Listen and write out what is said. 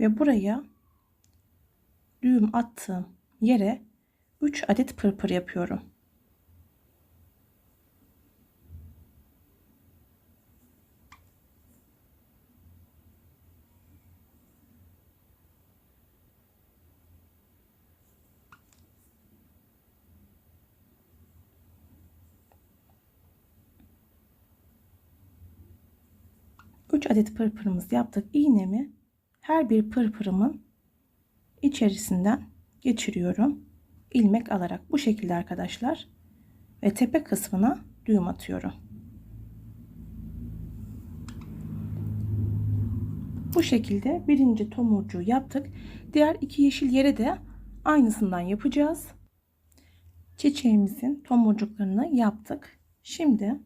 Ve buraya düğüm attığım yere 3 adet pırpır yapıyorum. Üç adet pırpırımız yaptık. İğnemi her bir pırpırımın içerisinden geçiriyorum. ilmek alarak bu şekilde arkadaşlar. Ve tepe kısmına düğüm atıyorum. Bu şekilde birinci tomurcuğu yaptık. Diğer iki yeşil yere de aynısından yapacağız. Çiçeğimizin tomurcuklarını yaptık. Şimdi